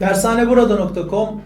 Dershaneburada.com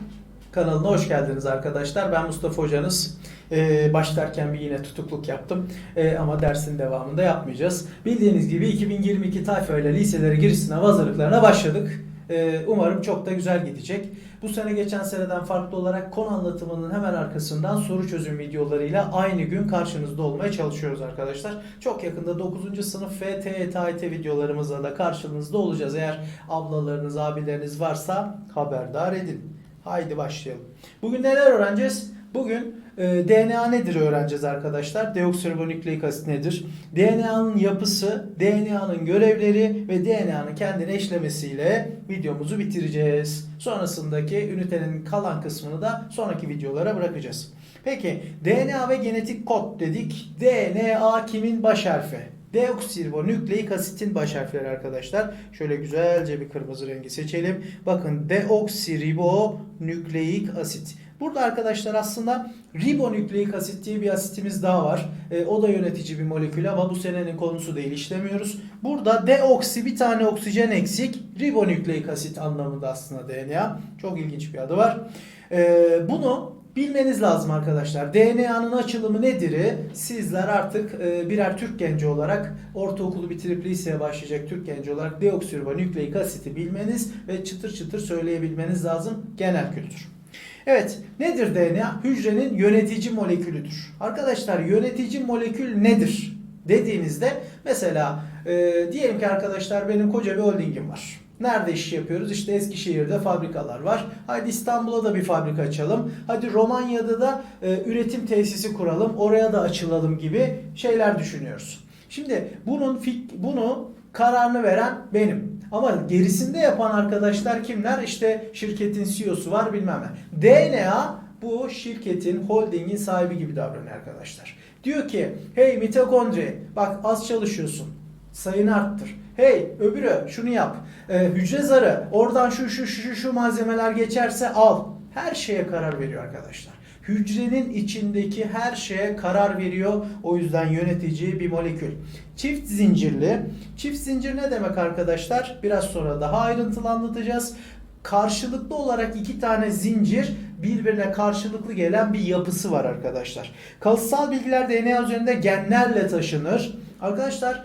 kanalına hoş geldiniz arkadaşlar. Ben Mustafa Hocanız. Ee, başlarken bir yine tutukluk yaptım. Ee, ama dersin devamında yapmayacağız. Bildiğiniz gibi 2022 tayfa ile liselere giriş sınav hazırlıklarına başladık. Ee, umarım çok da güzel gidecek. Bu sene geçen seneden farklı olarak konu anlatımının hemen arkasından soru çözüm videolarıyla aynı gün karşınızda olmaya çalışıyoruz arkadaşlar. Çok yakında 9. sınıf ve TET AYT videolarımızla da karşınızda olacağız. Eğer ablalarınız, abileriniz varsa haberdar edin. Haydi başlayalım. Bugün neler öğreneceğiz? Bugün e, DNA nedir öğreneceğiz arkadaşlar. Deoksiribonükleik asit nedir? DNA'nın yapısı, DNA'nın görevleri ve DNA'nın kendini eşlemesiyle videomuzu bitireceğiz. Sonrasındaki ünitenin kalan kısmını da sonraki videolara bırakacağız. Peki DNA ve genetik kod dedik. DNA kimin baş harfi? Deoksiribonükleik asitin baş harfleri arkadaşlar. Şöyle güzelce bir kırmızı rengi seçelim. Bakın deoksiribonükleik asit. Burada arkadaşlar aslında ribonükleik asit diye bir asitimiz daha var. E, o da yönetici bir molekül ama bu senenin konusu değil işlemiyoruz. Burada deoksi bir tane oksijen eksik ribonükleik asit anlamında aslında DNA. Çok ilginç bir adı var. E, bunu bilmeniz lazım arkadaşlar. DNA'nın açılımı nedir? Sizler artık e, birer Türk genci olarak ortaokulu bitirip liseye başlayacak Türk genci olarak deoksiribonükleik asiti bilmeniz ve çıtır çıtır söyleyebilmeniz lazım genel kültür. Evet, nedir DNA? Hücrenin yönetici molekülüdür. Arkadaşlar yönetici molekül nedir? Dediğinizde mesela e, diyelim ki arkadaşlar benim koca bir holdingim var. Nerede iş yapıyoruz? İşte Eskişehir'de fabrikalar var. Hadi İstanbul'a da bir fabrika açalım. Hadi Romanya'da da e, üretim tesisi kuralım. Oraya da açılalım gibi şeyler düşünüyoruz. Şimdi bunun bunu kararını veren benim. Ama gerisinde yapan arkadaşlar kimler? İşte şirketin CEO'su var bilmem ne. DNA bu şirketin, holdingin sahibi gibi davranıyor arkadaşlar. Diyor ki hey mitokondri bak az çalışıyorsun. Sayını arttır. Hey öbürü şunu yap. Ee, hücre zarı oradan şu şu şu, şu malzemeler geçerse al. Her şeye karar veriyor arkadaşlar. Hücrenin içindeki her şeye karar veriyor. O yüzden yönetici bir molekül. Çift zincirli. Çift zincir ne demek arkadaşlar? Biraz sonra daha ayrıntılı anlatacağız. Karşılıklı olarak iki tane zincir birbirine karşılıklı gelen bir yapısı var arkadaşlar. Kalıtsal bilgiler DNA üzerinde genlerle taşınır. Arkadaşlar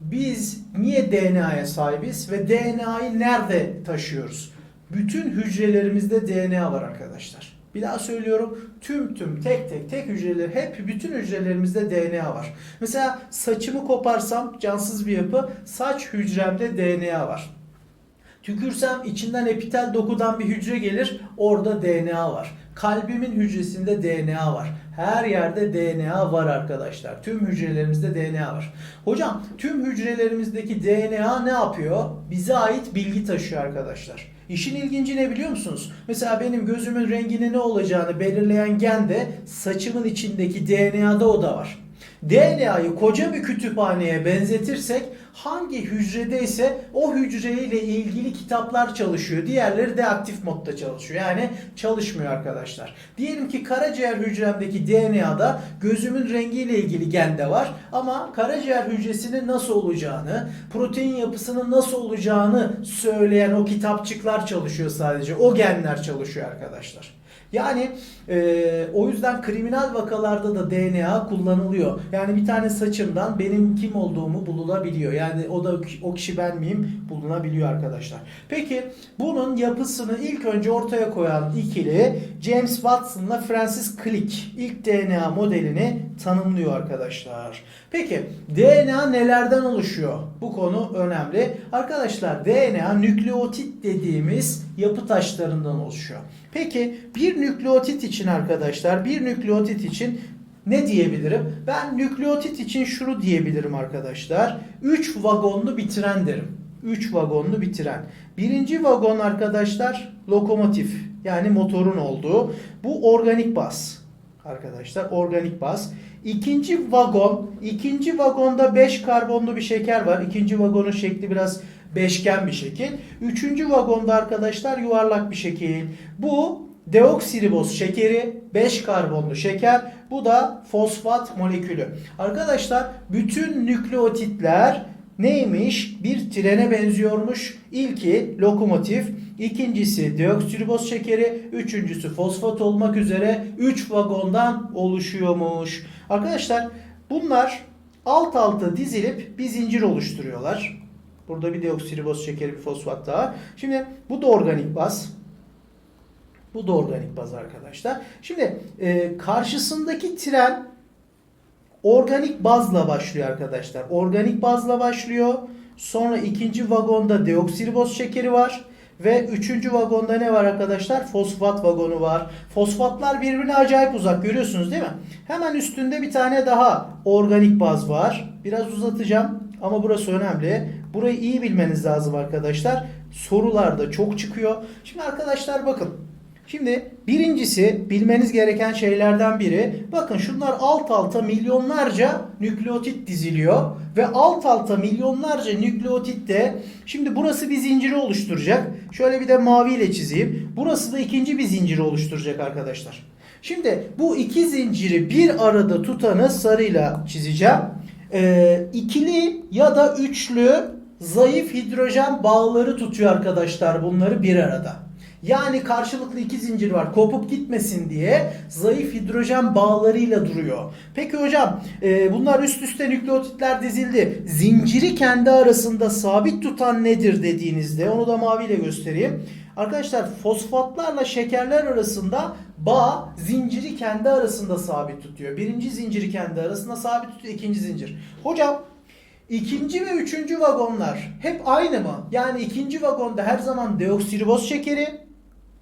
biz niye DNA'ya sahibiz ve DNA'yı nerede taşıyoruz? Bütün hücrelerimizde DNA var arkadaşlar. Bir daha söylüyorum. Tüm tüm tek tek tek hücreler hep bütün hücrelerimizde DNA var. Mesela saçımı koparsam cansız bir yapı saç hücremde DNA var. Tükürsem içinden epitel dokudan bir hücre gelir. Orada DNA var. Kalbimin hücresinde DNA var. Her yerde DNA var arkadaşlar. Tüm hücrelerimizde DNA var. Hocam tüm hücrelerimizdeki DNA ne yapıyor? Bize ait bilgi taşıyor arkadaşlar. İşin ilginci ne biliyor musunuz? Mesela benim gözümün renginin ne olacağını belirleyen gen de saçımın içindeki DNA'da o da var. DNA'yı koca bir kütüphaneye benzetirsek hangi hücredeyse o hücreyle ilgili kitaplar çalışıyor. Diğerleri de aktif modda çalışıyor. Yani çalışmıyor arkadaşlar. Diyelim ki karaciğer hücremdeki DNA'da gözümün rengiyle ilgili gen de var ama karaciğer hücresinin nasıl olacağını, protein yapısının nasıl olacağını söyleyen o kitapçıklar çalışıyor sadece. O genler çalışıyor arkadaşlar. Yani e, o yüzden kriminal vakalarda da DNA kullanılıyor. Yani bir tane saçımdan benim kim olduğumu bulunabiliyor. Yani o da o kişi ben miyim bulunabiliyor arkadaşlar. Peki bunun yapısını ilk önce ortaya koyan ikili James Watson'la Francis Crick ilk DNA modelini tanımlıyor arkadaşlar. Peki DNA nelerden oluşuyor? Bu konu önemli. Arkadaşlar DNA nükleotit dediğimiz yapı taşlarından oluşuyor. Peki bir nükleotit için arkadaşlar bir nükleotit için ne diyebilirim? Ben nükleotit için şunu diyebilirim arkadaşlar. 3 vagonlu bir derim. 3 vagonlu bir. Birinci vagon arkadaşlar lokomotif yani motorun olduğu. Bu organik baz arkadaşlar organik baz. İkinci vagon, ikinci vagonda 5 karbonlu bir şeker var. İkinci vagonun şekli biraz beşgen bir şekil. Üçüncü vagonda arkadaşlar yuvarlak bir şekil. Bu deoksiriboz şekeri 5 karbonlu şeker. Bu da fosfat molekülü. Arkadaşlar bütün nükleotitler neymiş? Bir trene benziyormuş. İlki lokomotif, ikincisi deoksiriboz şekeri, üçüncüsü fosfat olmak üzere 3 vagondan oluşuyormuş. Arkadaşlar bunlar alt alta dizilip bir zincir oluşturuyorlar. Burada bir deoksiriboz şekeri, bir fosfat daha. Şimdi bu da organik baz. Bu da organik baz arkadaşlar. Şimdi e, karşısındaki tren organik bazla başlıyor arkadaşlar. Organik bazla başlıyor. Sonra ikinci vagonda deoksiriboz şekeri var. Ve üçüncü vagonda ne var arkadaşlar? Fosfat vagonu var. Fosfatlar birbirine acayip uzak görüyorsunuz değil mi? Hemen üstünde bir tane daha organik baz var. Biraz uzatacağım ama burası önemli. Burayı iyi bilmeniz lazım arkadaşlar. Sorularda çok çıkıyor. Şimdi arkadaşlar bakın. Şimdi birincisi bilmeniz gereken şeylerden biri bakın şunlar alt alta milyonlarca nükleotit diziliyor ve alt alta milyonlarca nükleotit de şimdi burası bir zinciri oluşturacak. Şöyle bir de maviyle çizeyim. Burası da ikinci bir zinciri oluşturacak arkadaşlar. Şimdi bu iki zinciri bir arada tutanı sarıyla çizeceğim. Ee, ikili ya da üçlü zayıf hidrojen bağları tutuyor arkadaşlar bunları bir arada. Yani karşılıklı iki zincir var. Kopup gitmesin diye zayıf hidrojen bağlarıyla duruyor. Peki hocam e, bunlar üst üste nükleotitler dizildi. Zinciri kendi arasında sabit tutan nedir dediğinizde onu da maviyle göstereyim. Arkadaşlar fosfatlarla şekerler arasında bağ zinciri kendi arasında sabit tutuyor. Birinci zinciri kendi arasında sabit tutuyor. ikinci zincir. Hocam İkinci ve üçüncü vagonlar hep aynı mı? Yani ikinci vagonda her zaman deoksiriboz şekeri.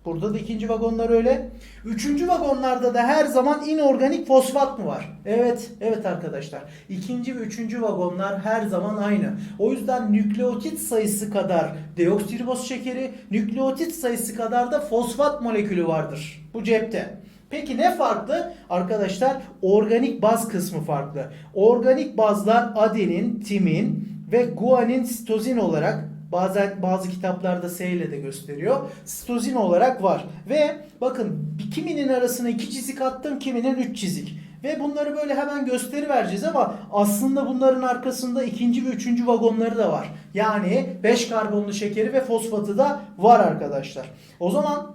Burada da ikinci vagonlar öyle. Üçüncü vagonlarda da her zaman inorganik fosfat mı var? Evet, evet arkadaşlar. İkinci ve üçüncü vagonlar her zaman aynı. O yüzden nükleotit sayısı kadar deoksiriboz şekeri, nükleotit sayısı kadar da fosfat molekülü vardır. Bu cepte. Peki ne farklı? Arkadaşlar organik baz kısmı farklı. Organik bazlar adenin, timin ve guanin, sitozin olarak bazen bazı kitaplarda S ile de gösteriyor. Sitozin olarak var. Ve bakın kiminin arasına iki çizik attım, kiminin üç çizik. Ve bunları böyle hemen gösteri vereceğiz ama aslında bunların arkasında ikinci ve üçüncü vagonları da var. Yani 5 karbonlu şekeri ve fosfatı da var arkadaşlar. O zaman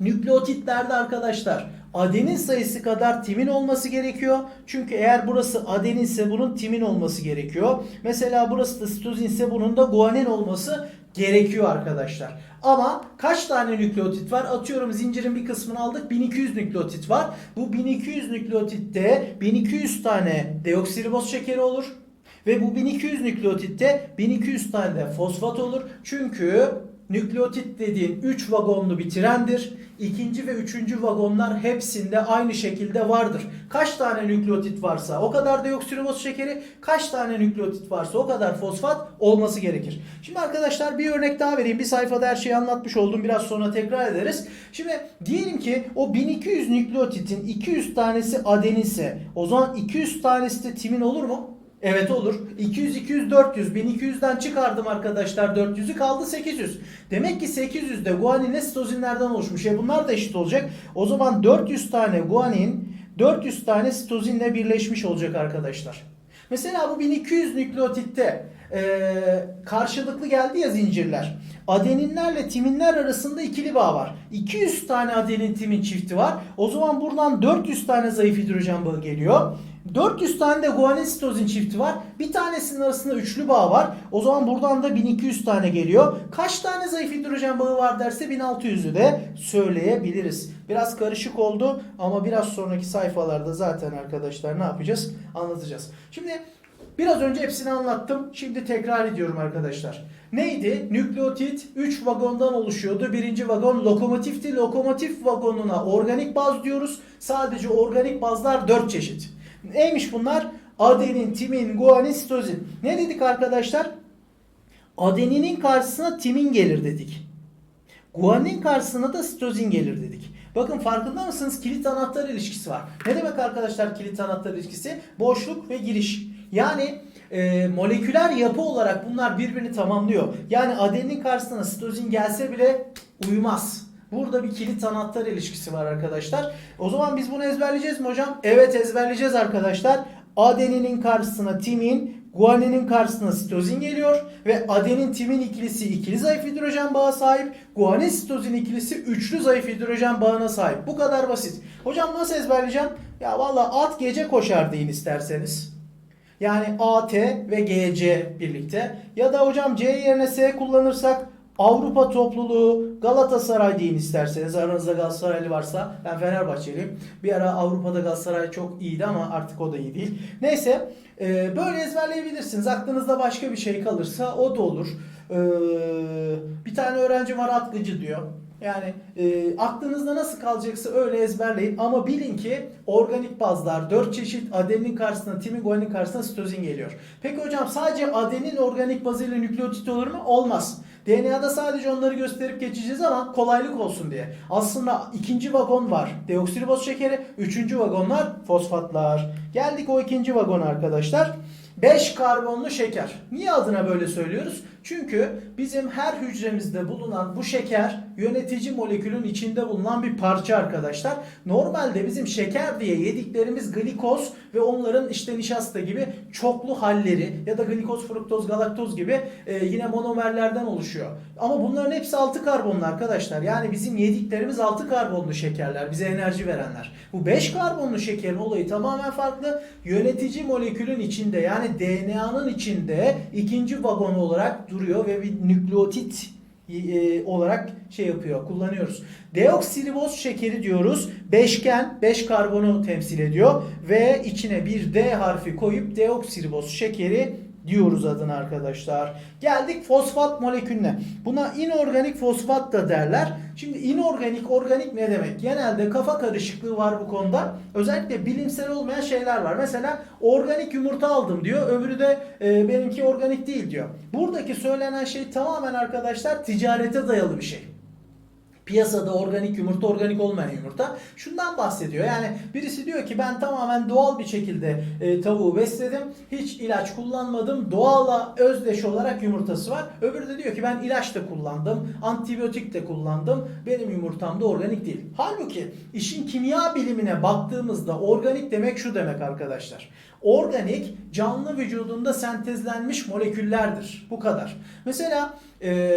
Nükleotitlerde arkadaşlar adenin sayısı kadar timin olması gerekiyor. Çünkü eğer burası adeninse bunun timin olması gerekiyor. Mesela burası da sitozinse bunun da guanin olması gerekiyor arkadaşlar. Ama kaç tane nükleotit var? Atıyorum zincirin bir kısmını aldık. 1200 nükleotit var. Bu 1200 nükleotitte 1200 tane deoksiriboz şekeri olur. Ve bu 1200 nükleotitte 1200 tane de fosfat olur. Çünkü nükleotit dediğin 3 vagonlu bir trendir. İkinci ve üçüncü vagonlar hepsinde aynı şekilde vardır. Kaç tane nükleotit varsa o kadar deoksiriboz şekeri, kaç tane nükleotit varsa o kadar fosfat olması gerekir. Şimdi arkadaşlar bir örnek daha vereyim. Bir sayfada her şeyi anlatmış oldum. Biraz sonra tekrar ederiz. Şimdi diyelim ki o 1200 nükleotitin 200 tanesi adeninse o zaman 200 tanesi de timin olur mu? Evet olur. 200, 200, 400. 1200'den çıkardım arkadaşlar 400'ü kaldı 800. Demek ki 800'de guanin ve sitozinlerden oluşmuş. E bunlar da eşit olacak. O zaman 400 tane guanin 400 tane sitozinle birleşmiş olacak arkadaşlar. Mesela bu 1200 nükleotitte e, karşılıklı geldi ya zincirler. Adeninlerle timinler arasında ikili bağ var. 200 tane adenin timin çifti var. O zaman buradan 400 tane zayıf hidrojen bağı geliyor. 400 tane de guanin sitozin çifti var. Bir tanesinin arasında üçlü bağ var. O zaman buradan da 1200 tane geliyor. Kaç tane zayıf hidrojen bağı var derse 1600'ü de söyleyebiliriz. Biraz karışık oldu ama biraz sonraki sayfalarda zaten arkadaşlar ne yapacağız? Anlatacağız. Şimdi biraz önce hepsini anlattım. Şimdi tekrar ediyorum arkadaşlar. Neydi? Nükleotit 3 vagondan oluşuyordu. Birinci vagon lokomotifti. Lokomotif vagonuna organik baz diyoruz. Sadece organik bazlar 4 çeşit. Neymiş bunlar? Adenin, timin, guanin, sitozin. Ne dedik arkadaşlar? Adeninin karşısına timin gelir dedik. Guanin karşısına da sitozin gelir dedik. Bakın farkında mısınız? Kilit anahtar ilişkisi var. Ne demek arkadaşlar kilit anahtar ilişkisi? Boşluk ve giriş. Yani e, moleküler yapı olarak bunlar birbirini tamamlıyor. Yani adenin karşısına sitozin gelse bile uyumaz. Burada bir kilit anahtar ilişkisi var arkadaşlar. O zaman biz bunu ezberleyeceğiz mi hocam? Evet ezberleyeceğiz arkadaşlar. adeninin karşısına timin, guaninin karşısına sitozin geliyor ve adenin timin ikilisi ikili zayıf hidrojen bağı sahip, guanin sitozin ikilisi üçlü zayıf hidrojen bağına sahip. Bu kadar basit. Hocam nasıl ezberleyeceğim? Ya valla at gece koşar deyin isterseniz. Yani AT ve GC birlikte. Ya da hocam C yerine S kullanırsak Avrupa topluluğu Galatasaray deyin isterseniz. Aranızda Galatasaraylı varsa ben Fenerbahçeliyim. Bir ara Avrupa'da Galatasaray çok iyiydi ama artık o da iyi değil. Neyse e, böyle ezberleyebilirsiniz. Aklınızda başka bir şey kalırsa o da olur. E, bir tane öğrenci var atlıcı diyor. Yani e, aklınızda nasıl kalacaksa öyle ezberleyin ama bilin ki organik bazlar 4 çeşit adenin karşısına timin karşısına sitozin geliyor. Peki hocam sadece adenin organik bazıyla nükleotit olur mu? Olmaz. DNA'da sadece onları gösterip geçeceğiz ama kolaylık olsun diye. Aslında ikinci vagon var. Deoksiriboz şekeri. Üçüncü vagon var. Fosfatlar. Geldik o ikinci vagona arkadaşlar. 5 karbonlu şeker. Niye adına böyle söylüyoruz? Çünkü bizim her hücremizde bulunan bu şeker yönetici molekülün içinde bulunan bir parça arkadaşlar. Normalde bizim şeker diye yediklerimiz glikoz ve onların işte nişasta gibi çoklu halleri ya da glikoz, fruktoz, galaktoz gibi e, yine monomerlerden oluşuyor. Ama bunların hepsi 6 karbonlu arkadaşlar. Yani bizim yediklerimiz 6 karbonlu şekerler. Bize enerji verenler. Bu 5 karbonlu şekerin olayı tamamen farklı. Yönetici molekülün içinde yani DNA'nın içinde ikinci vagon olarak duruyor ve bir nükleotit e, olarak şey yapıyor, kullanıyoruz. Deoksiriboz şekeri diyoruz. Beşgen, 5 karbonu temsil ediyor ve içine bir D harfi koyup deoksiriboz şekeri diyoruz adına arkadaşlar. Geldik fosfat molekülüne. Buna inorganik fosfat da derler. Şimdi inorganik, organik ne demek? Genelde kafa karışıklığı var bu konuda. Özellikle bilimsel olmayan şeyler var. Mesela organik yumurta aldım diyor. Öbürü de e, benimki organik değil diyor. Buradaki söylenen şey tamamen arkadaşlar ticarete dayalı bir şey piyasada organik yumurta, organik olmayan yumurta. Şundan bahsediyor. Yani birisi diyor ki ben tamamen doğal bir şekilde e, tavuğu besledim. Hiç ilaç kullanmadım. Doğala özdeş olarak yumurtası var. Öbürü de diyor ki ben ilaç da kullandım. Antibiyotik de kullandım. Benim yumurtam da organik değil. Halbuki işin kimya bilimine baktığımızda organik demek şu demek arkadaşlar. Organik canlı vücudunda sentezlenmiş moleküllerdir. Bu kadar. Mesela e,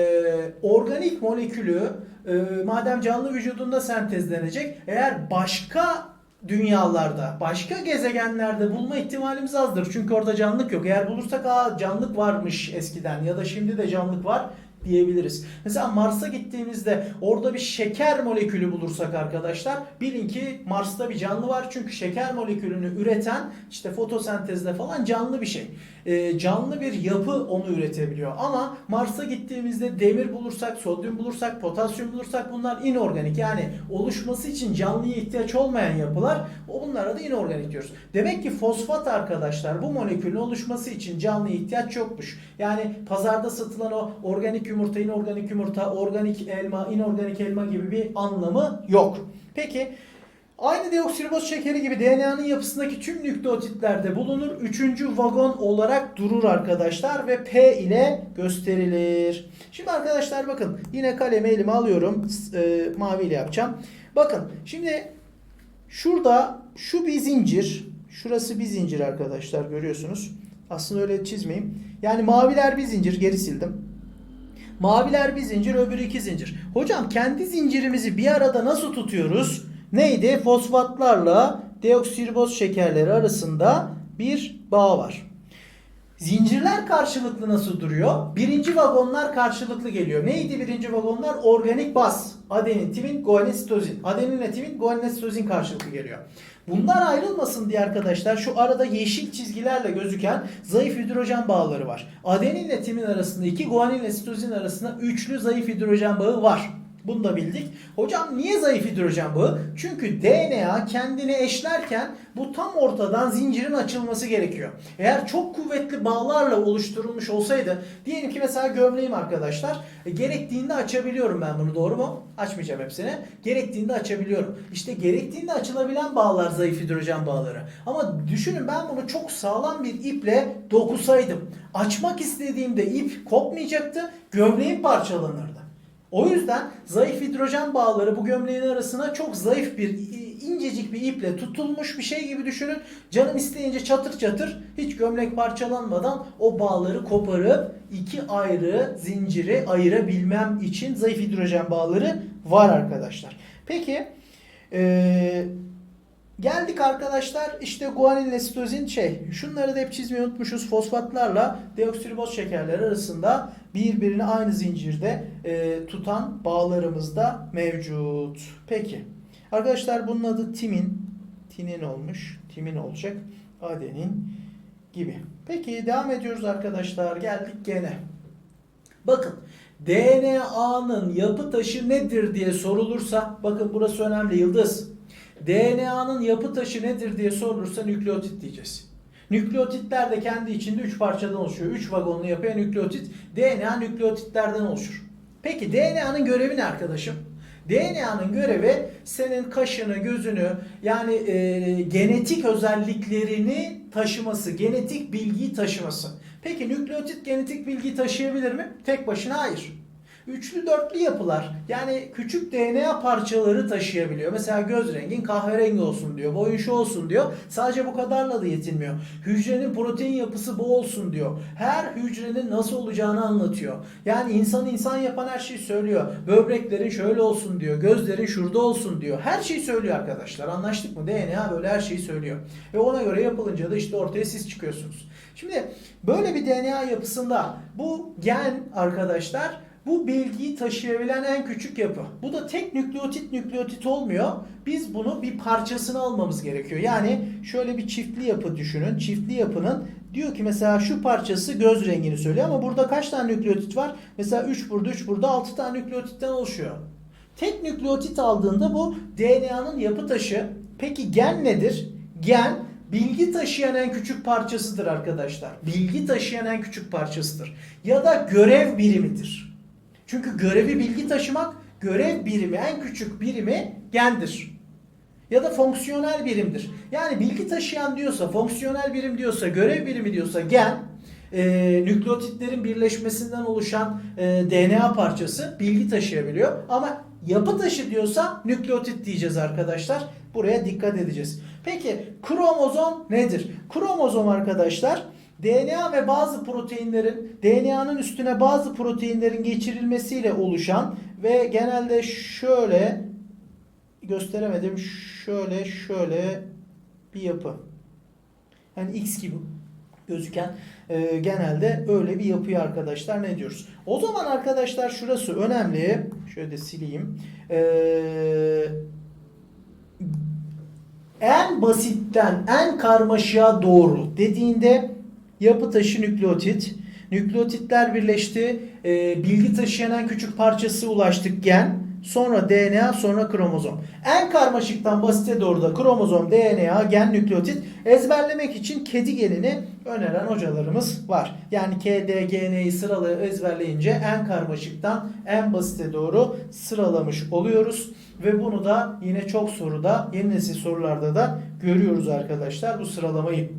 organik molekülü e, madem canlı vücudunda sentezlenecek eğer başka dünyalarda, başka gezegenlerde bulma ihtimalimiz azdır. Çünkü orada canlılık yok. Eğer bulursak aa canlılık varmış eskiden ya da şimdi de canlılık var diyebiliriz. Mesela Mars'a gittiğimizde orada bir şeker molekülü bulursak arkadaşlar bilin ki Mars'ta bir canlı var. Çünkü şeker molekülünü üreten işte fotosentezle falan canlı bir şey. Ee, canlı bir yapı onu üretebiliyor. Ama Mars'a gittiğimizde demir bulursak, sodyum bulursak, potasyum bulursak bunlar inorganik. Yani oluşması için canlıya ihtiyaç olmayan yapılar. Bunlara da inorganik diyoruz. Demek ki fosfat arkadaşlar bu molekülün oluşması için canlıya ihtiyaç yokmuş. Yani pazarda satılan o organik yumurta, inorganik yumurta, organik elma, inorganik elma gibi bir anlamı yok. Peki Aynı deoksiriboz şekeri gibi DNA'nın yapısındaki tüm nükleotitlerde bulunur. Üçüncü vagon olarak durur arkadaşlar ve P ile gösterilir. Şimdi arkadaşlar bakın yine kalemi elime alıyorum. E, mavi ile yapacağım. Bakın şimdi şurada şu bir zincir. Şurası bir zincir arkadaşlar görüyorsunuz. Aslında öyle çizmeyeyim. Yani maviler bir zincir geri sildim. Maviler bir zincir öbürü iki zincir. Hocam kendi zincirimizi bir arada nasıl tutuyoruz? Neydi? Fosfatlarla deoksiriboz şekerleri arasında bir bağ var. Zincirler karşılıklı nasıl duruyor? Birinci vagonlar karşılıklı geliyor. Neydi birinci vagonlar? Organik baz. Adenin, timin, guanin, sitozin. Adeninle timin, guanin, sitozin karşılıklı geliyor. Bunlar ayrılmasın diye arkadaşlar şu arada yeşil çizgilerle gözüken zayıf hidrojen bağları var. Adeninle timin arasında iki, guaninle sitozin arasında üçlü zayıf hidrojen bağı var. Bunu da bildik. Hocam niye zayıf hidrojen bağı? Çünkü DNA kendini eşlerken bu tam ortadan zincirin açılması gerekiyor. Eğer çok kuvvetli bağlarla oluşturulmuş olsaydı diyelim ki mesela gömleğim arkadaşlar e, gerektiğinde açabiliyorum ben bunu doğru mu? Açmayacağım hepsini. Gerektiğinde açabiliyorum. İşte gerektiğinde açılabilen bağlar zayıf hidrojen bağları. Ama düşünün ben bunu çok sağlam bir iple dokusaydım. Açmak istediğimde ip kopmayacaktı. Gömleğim parçalanırdı. O yüzden zayıf hidrojen bağları bu gömleğin arasına çok zayıf bir incecik bir iple tutulmuş bir şey gibi düşünün. Canım isteyince çatır çatır hiç gömlek parçalanmadan o bağları koparıp iki ayrı zinciri ayırabilmem için zayıf hidrojen bağları var arkadaşlar. Peki eee Geldik arkadaşlar işte guaninle sitozin şey şunları da hep çizmeyi unutmuşuz fosfatlarla deoksiriboz şekerleri arasında birbirini aynı zincirde e, tutan bağlarımız da mevcut. Peki arkadaşlar bunun adı timin tinin olmuş timin olacak adenin gibi. Peki devam ediyoruz arkadaşlar geldik gene. Bakın DNA'nın yapı taşı nedir diye sorulursa bakın burası önemli yıldız. DNA'nın yapı taşı nedir diye sorulursa nükleotit diyeceğiz. Nükleotitler de kendi içinde 3 parçadan oluşuyor. 3 vagonlu yapıya nükleotit. DNA nükleotitlerden oluşur. Peki DNA'nın görevi ne arkadaşım? DNA'nın görevi senin kaşını, gözünü yani e, genetik özelliklerini taşıması, genetik bilgiyi taşıması. Peki nükleotit genetik bilgiyi taşıyabilir mi? Tek başına hayır. Üçlü dörtlü yapılar yani küçük DNA parçaları taşıyabiliyor. Mesela göz rengin kahverengi olsun diyor. Boyun şu olsun diyor. Sadece bu kadarla da yetinmiyor. Hücrenin protein yapısı bu olsun diyor. Her hücrenin nasıl olacağını anlatıyor. Yani insanı insan yapan her şeyi söylüyor. Böbreklerin şöyle olsun diyor. Gözlerin şurada olsun diyor. Her şeyi söylüyor arkadaşlar. Anlaştık mı? DNA böyle her şeyi söylüyor. Ve ona göre yapılınca da işte ortaya siz çıkıyorsunuz. Şimdi böyle bir DNA yapısında bu gen arkadaşlar bu bilgiyi taşıyabilen en küçük yapı. Bu da tek nükleotit nükleotit olmuyor. Biz bunu bir parçasını almamız gerekiyor. Yani şöyle bir çiftli yapı düşünün. Çiftli yapının diyor ki mesela şu parçası göz rengini söylüyor ama burada kaç tane nükleotit var? Mesela 3 burada 3 burada 6 tane nükleotitten oluşuyor. Tek nükleotit aldığında bu DNA'nın yapı taşı. Peki gen nedir? Gen bilgi taşıyan en küçük parçasıdır arkadaşlar. Bilgi taşıyan en küçük parçasıdır. Ya da görev birimidir. Çünkü görevi bilgi taşımak, görev birimi, en küçük birimi gendir. Ya da fonksiyonel birimdir. Yani bilgi taşıyan diyorsa, fonksiyonel birim diyorsa, görev birimi diyorsa gen, e, nükleotitlerin birleşmesinden oluşan e, DNA parçası bilgi taşıyabiliyor. Ama yapı taşı diyorsa nükleotit diyeceğiz arkadaşlar. Buraya dikkat edeceğiz. Peki kromozom nedir? Kromozom arkadaşlar DNA ve bazı proteinlerin DNA'nın üstüne bazı proteinlerin geçirilmesiyle oluşan ve genelde şöyle gösteremedim şöyle şöyle bir yapı. Yani X gibi gözüken e, genelde öyle bir yapıya arkadaşlar ne diyoruz? O zaman arkadaşlar şurası önemli. Şöyle de sileyim. Eee en basitten en karmaşığa doğru dediğinde yapı taşı nükleotit. Nükleotitler birleşti. E, bilgi taşıyan en küçük parçası ulaştık gen. Sonra DNA sonra kromozom. En karmaşıktan basite doğru da kromozom, DNA, gen, nükleotit ezberlemek için kedi genini öneren hocalarımız var. Yani KDGN'yi sıralı ezberleyince en karmaşıktan en basite doğru sıralamış oluyoruz. Ve bunu da yine çok soruda, yeni nesil sorularda da görüyoruz arkadaşlar bu sıralamayı.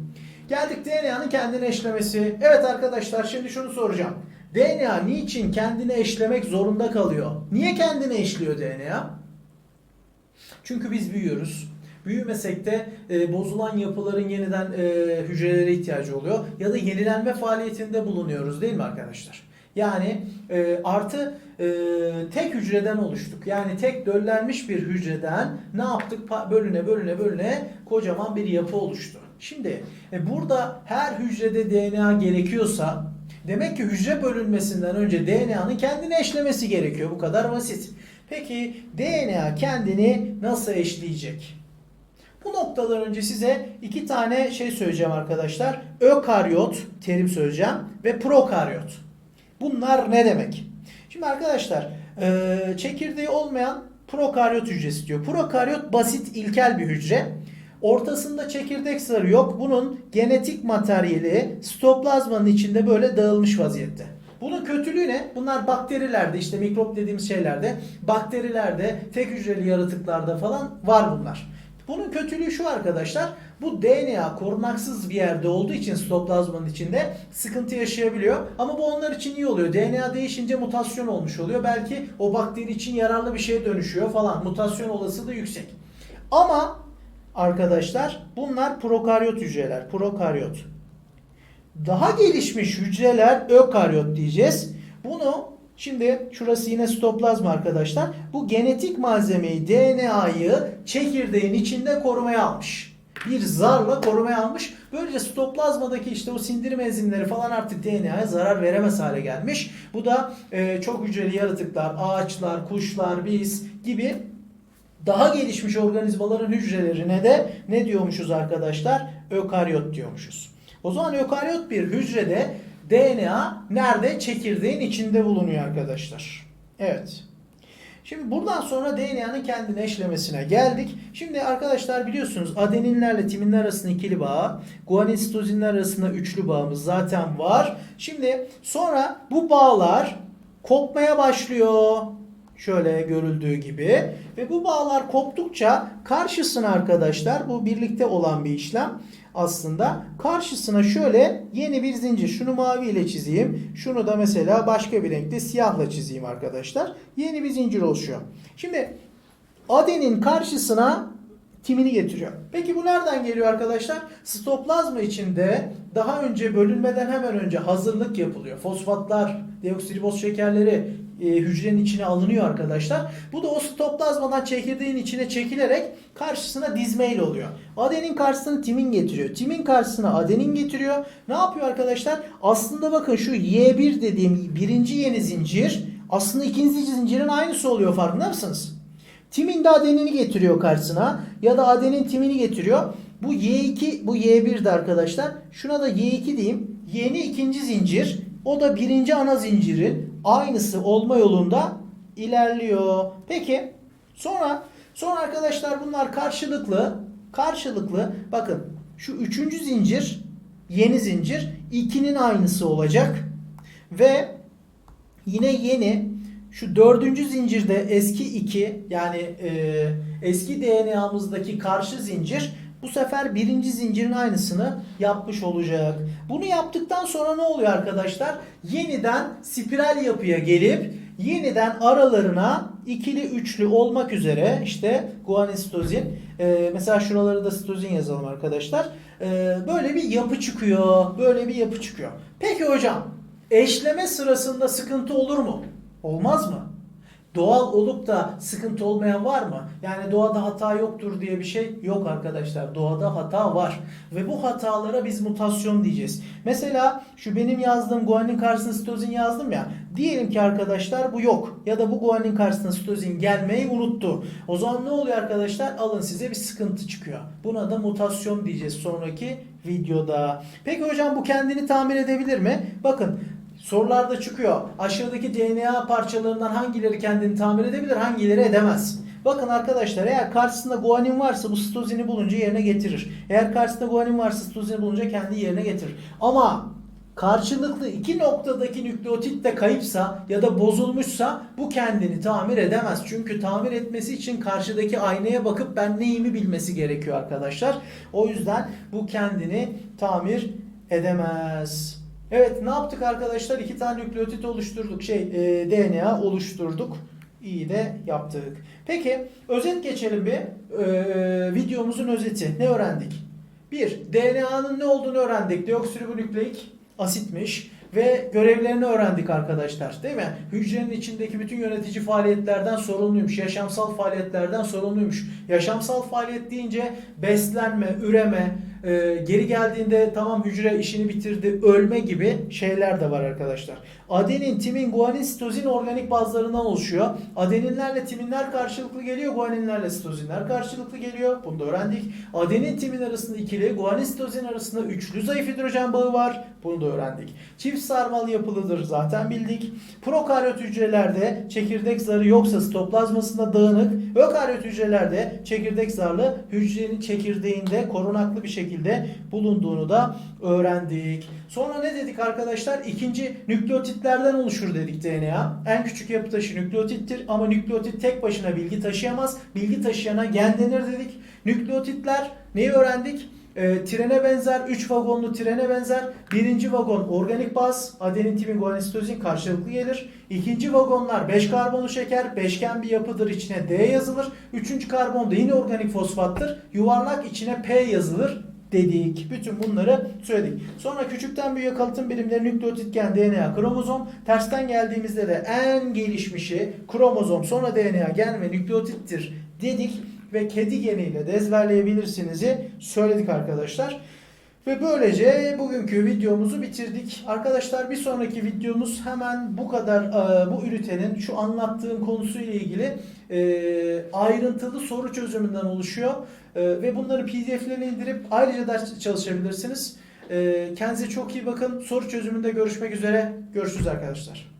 Geldik DNA'nın kendini eşlemesi. Evet arkadaşlar şimdi şunu soracağım. DNA niçin kendini eşlemek zorunda kalıyor? Niye kendini eşliyor DNA? Çünkü biz büyüyoruz. Büyümesek de e, bozulan yapıların yeniden e, hücrelere ihtiyacı oluyor. Ya da yenilenme faaliyetinde bulunuyoruz değil mi arkadaşlar? Yani e, artı e, tek hücreden oluştuk. Yani tek döllenmiş bir hücreden ne yaptık? Bölüne bölüne bölüne kocaman bir yapı oluştu. Şimdi e, burada her hücrede DNA gerekiyorsa demek ki hücre bölünmesinden önce DNA'nın kendini eşlemesi gerekiyor. Bu kadar basit. Peki DNA kendini nasıl eşleyecek? Bu noktadan önce size iki tane şey söyleyeceğim arkadaşlar. Ökaryot terim söyleyeceğim ve prokaryot. Bunlar ne demek? Şimdi arkadaşlar e, çekirdeği olmayan prokaryot hücresi diyor. Prokaryot basit ilkel bir hücre. Ortasında çekirdek zarı yok. Bunun genetik materyali sitoplazmanın içinde böyle dağılmış vaziyette. Bunun kötülüğü ne? Bunlar bakterilerde işte mikrop dediğimiz şeylerde, bakterilerde, tek hücreli yaratıklarda falan var bunlar. Bunun kötülüğü şu arkadaşlar. Bu DNA korunaksız bir yerde olduğu için sitoplazmanın içinde sıkıntı yaşayabiliyor. Ama bu onlar için iyi oluyor. DNA değişince mutasyon olmuş oluyor. Belki o bakteri için yararlı bir şeye dönüşüyor falan. Mutasyon olasılığı yüksek. Ama arkadaşlar bunlar prokaryot hücreler. Prokaryot. Daha gelişmiş hücreler ökaryot diyeceğiz. Bunu şimdi şurası yine sitoplazma arkadaşlar. Bu genetik malzemeyi DNA'yı çekirdeğin içinde korumaya almış. Bir zarla korumaya almış. Böylece sitoplazmadaki işte o sindirim enzimleri falan artık DNA'ya zarar veremez hale gelmiş. Bu da e, çok hücreli yaratıklar, ağaçlar, kuşlar, biz gibi daha gelişmiş organizmaların hücrelerine de ne diyormuşuz arkadaşlar? Ökaryot diyormuşuz. O zaman ökaryot bir hücrede DNA nerede? Çekirdeğin içinde bulunuyor arkadaşlar. Evet. Şimdi buradan sonra DNA'nın kendini eşlemesine geldik. Şimdi arkadaşlar biliyorsunuz adeninlerle timinler arasında ikili bağ, guanin sitozinler arasında üçlü bağımız zaten var. Şimdi sonra bu bağlar kopmaya başlıyor. Şöyle görüldüğü gibi ve bu bağlar koptukça karşısına arkadaşlar bu birlikte olan bir işlem aslında karşısına şöyle yeni bir zincir şunu mavi ile çizeyim şunu da mesela başka bir renkte siyahla çizeyim arkadaşlar yeni bir zincir oluşuyor şimdi adenin karşısına timini getiriyor. Peki bu nereden geliyor arkadaşlar? Sitoplazma içinde daha önce bölünmeden hemen önce hazırlık yapılıyor. Fosfatlar, deoksiriboz şekerleri e, hücrenin içine alınıyor arkadaşlar. Bu da o sitoplazmadan çekirdeğin içine çekilerek karşısına dizmeyle oluyor. Adenin karşısına timin getiriyor. Timin karşısına adenin getiriyor. Ne yapıyor arkadaşlar? Aslında bakın şu Y1 dediğim birinci yeni zincir aslında ikinci zincirin aynısı oluyor farkında mısınız? Timin de adenini getiriyor karşısına ya da adenin timini getiriyor. Bu Y2 bu Y1'de arkadaşlar. Şuna da Y2 diyeyim. Yeni ikinci zincir. O da birinci ana zincirin aynısı olma yolunda ilerliyor. Peki sonra sonra arkadaşlar bunlar karşılıklı karşılıklı bakın şu üçüncü zincir yeni zincir 2'nin aynısı olacak ve yine yeni şu dördüncü zincirde eski 2 yani e, eski DNA'mızdaki karşı zincir bu sefer birinci zincirin aynısını yapmış olacak. Bunu yaptıktan sonra ne oluyor arkadaşlar? Yeniden spiral yapıya gelip yeniden aralarına ikili üçlü olmak üzere işte guanin sitozin e, mesela şuraları da sitozin yazalım arkadaşlar. E, böyle bir yapı çıkıyor. Böyle bir yapı çıkıyor. Peki hocam eşleme sırasında sıkıntı olur mu? Olmaz mı? Doğal olup da sıkıntı olmayan var mı? Yani doğada hata yoktur diye bir şey yok arkadaşlar. Doğada hata var. Ve bu hatalara biz mutasyon diyeceğiz. Mesela şu benim yazdığım guanin karşısına sitozin yazdım ya. Diyelim ki arkadaşlar bu yok. Ya da bu guanin karşısına sitozin gelmeyi unuttu. O zaman ne oluyor arkadaşlar? Alın size bir sıkıntı çıkıyor. Buna da mutasyon diyeceğiz sonraki videoda. Peki hocam bu kendini tamir edebilir mi? Bakın Sorularda çıkıyor. Aşağıdaki DNA parçalarından hangileri kendini tamir edebilir, hangileri edemez? Bakın arkadaşlar eğer karşısında guanin varsa bu sitozini bulunca yerine getirir. Eğer karşısında guanin varsa sitozini bulunca kendi yerine getirir. Ama karşılıklı iki noktadaki nükleotit de kayıpsa ya da bozulmuşsa bu kendini tamir edemez. Çünkü tamir etmesi için karşıdaki aynaya bakıp ben neyimi bilmesi gerekiyor arkadaşlar. O yüzden bu kendini tamir edemez. Evet ne yaptık arkadaşlar? İki tane nükleotit oluşturduk. Şey e, DNA oluşturduk. İyi de yaptık. Peki özet geçelim bir. E, videomuzun özeti. Ne öğrendik? Bir, DNA'nın ne olduğunu öğrendik. Deoksiribonükleik asitmiş ve görevlerini öğrendik arkadaşlar. Değil mi? Hücrenin içindeki bütün yönetici faaliyetlerden sorumluymuş. Yaşamsal faaliyetlerden sorumluymuş. Yaşamsal faaliyet deyince beslenme, üreme, e, geri geldiğinde tamam hücre işini bitirdi, ölme gibi şeyler de var arkadaşlar. Adenin, timin, guanin, sitozin organik bazlarından oluşuyor. Adeninlerle timinler karşılıklı geliyor, guaninlerle sitozinler karşılıklı geliyor. Bunu da öğrendik. Adenin, timin arasında ikili, guanin, sitozin arasında üçlü zayıf hidrojen bağı var. Bunu da öğrendik. Çift sarmal yapılıdır zaten bildik. Prokaryot hücrelerde çekirdek zarı yoksa sitoplazmasında dağınık. Ökaryot hücrelerde çekirdek zarlı hücrenin çekirdeğinde korunaklı bir şekilde bulunduğunu da öğrendik. Sonra ne dedik arkadaşlar? İkinci nükleotitlerden oluşur dedik DNA. En küçük yapı taşı nükleotittir ama nükleotit tek başına bilgi taşıyamaz. Bilgi taşıyana gen denir dedik. Nükleotitler neyi öğrendik? e, trene benzer, 3 vagonlu trene benzer. Birinci vagon organik baz, adenin, timin, guanisitozin karşılıklı gelir. İkinci vagonlar 5 karbonlu şeker, beşgen bir yapıdır içine D yazılır. Üçüncü karbonda yine organik fosfattır. Yuvarlak içine P yazılır dedik. Bütün bunları söyledik. Sonra küçükten büyüğe kalıtım birimleri nükleotit gen, DNA, kromozom. Tersten geldiğimizde de en gelişmişi kromozom, sonra DNA, gen ve nükleotittir dedik ve kedi geniyle de ezberleyebilirsiniz'i söyledik arkadaşlar. Ve böylece bugünkü videomuzu bitirdik. Arkadaşlar bir sonraki videomuz hemen bu kadar e, bu ünitenin şu anlattığım konusuyla ilgili e, ayrıntılı soru çözümünden oluşuyor. E, ve bunları pdf'lerini indirip ayrıca ders çalışabilirsiniz. Kendinize çok iyi bakın. Soru çözümünde görüşmek üzere. Görüşürüz arkadaşlar.